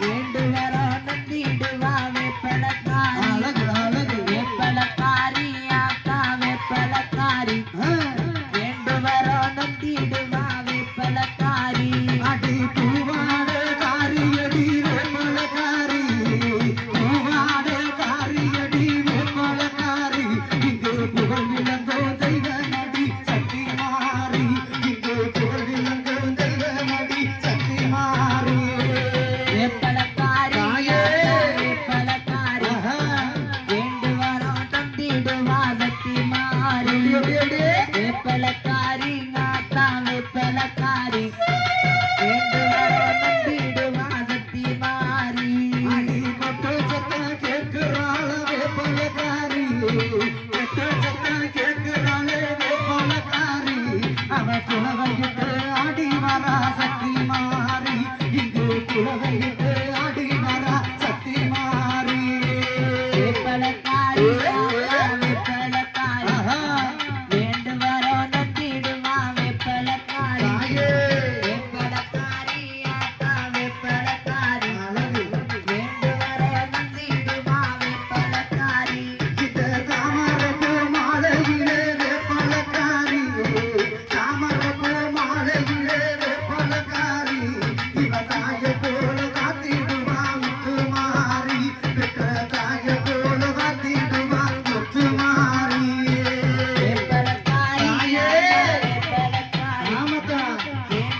வேண்டுவரோ நந்திடுவா வேப்பளக்கா வேலைக்காரி நான் வேலைக்காரி என்று வர நம்பிடு வாசத்தி மாறி மக்கள் சத்தம் கேட்கிறாள் வேப்பலக்காரி மக்கள் சத்தம் கேட்கிறாளே வேப்பலக்காரி அவன் குலவையிட்டு ஆடி வரா சக்தி மாறி சக்தி மாறி Yeah. yeah.